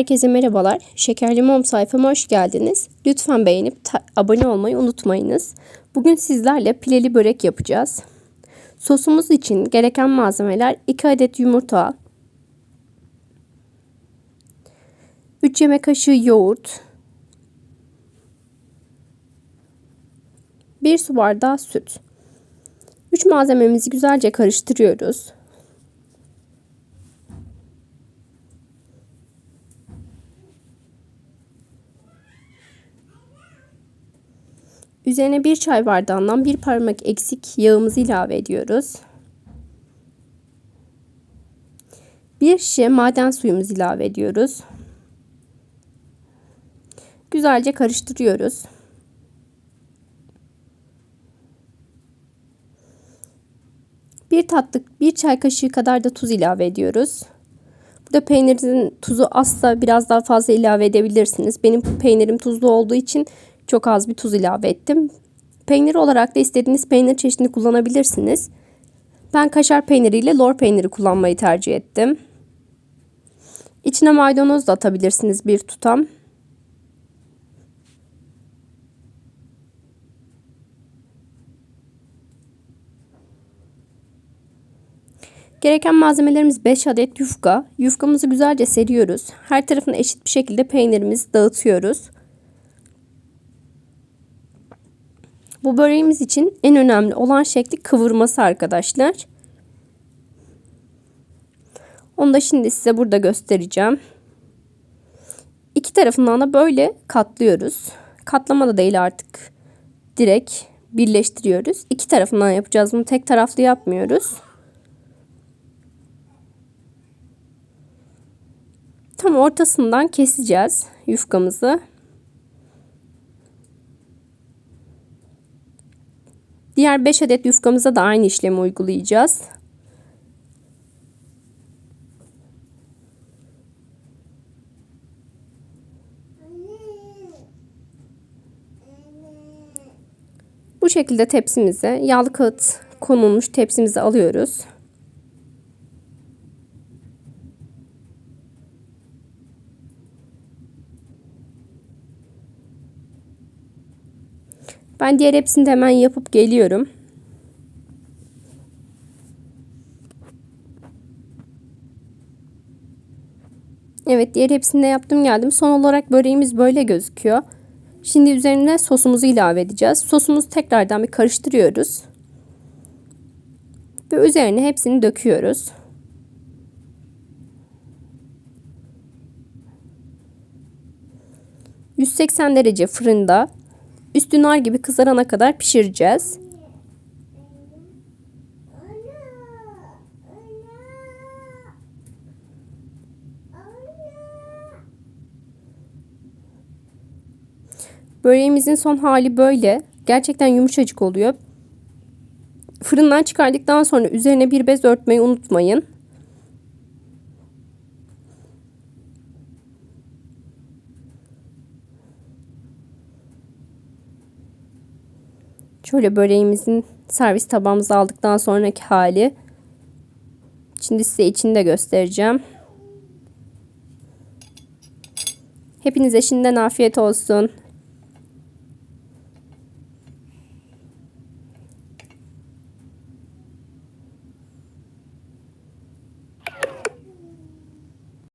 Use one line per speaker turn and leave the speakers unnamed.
Herkese merhabalar. Şekerli Mom sayfama hoş geldiniz. Lütfen beğenip abone olmayı unutmayınız. Bugün sizlerle pileli börek yapacağız. Sosumuz için gereken malzemeler 2 adet yumurta, 3 yemek kaşığı yoğurt, 1 su bardağı süt. 3 malzememizi güzelce karıştırıyoruz. Üzerine bir çay bardağından bir parmak eksik yağımızı ilave ediyoruz. Bir şişe maden suyumuzu ilave ediyoruz. Güzelce karıştırıyoruz. Bir tatlı bir çay kaşığı kadar da tuz ilave ediyoruz. Burada peynirin tuzu azsa biraz daha fazla ilave edebilirsiniz. Benim peynirim tuzlu olduğu için çok az bir tuz ilave ettim. Peynir olarak da istediğiniz peynir çeşidini kullanabilirsiniz. Ben kaşar peyniriyle lor peyniri kullanmayı tercih ettim. İçine maydanoz da atabilirsiniz bir tutam. Gereken malzemelerimiz 5 adet yufka. Yufkamızı güzelce seriyoruz. Her tarafını eşit bir şekilde peynirimizi dağıtıyoruz. Bu böreğimiz için en önemli olan şekli kıvırması arkadaşlar. Onu da şimdi size burada göstereceğim. İki tarafından da böyle katlıyoruz. Katlama da değil artık. Direkt birleştiriyoruz. İki tarafından yapacağız bunu. Tek taraflı yapmıyoruz. Tam ortasından keseceğiz yufkamızı. Diğer 5 adet yufkamıza da aynı işlemi uygulayacağız. Bu şekilde tepsimize yağlı kağıt konulmuş tepsimizi alıyoruz. Ben diğer hepsini de hemen yapıp geliyorum. Evet diğer hepsini de yaptım geldim. Son olarak böreğimiz böyle gözüküyor. Şimdi üzerine sosumuzu ilave edeceğiz. Sosumuzu tekrardan bir karıştırıyoruz. Ve üzerine hepsini döküyoruz. ...180 derece fırında Üstü nar gibi kızarana kadar pişireceğiz. Böreğimizin son hali böyle. Gerçekten yumuşacık oluyor. Fırından çıkardıktan sonra üzerine bir bez örtmeyi unutmayın. Şöyle böreğimizin servis tabağımıza aldıktan sonraki hali. Şimdi size içini de göstereceğim. Hepinize şimdiden afiyet olsun.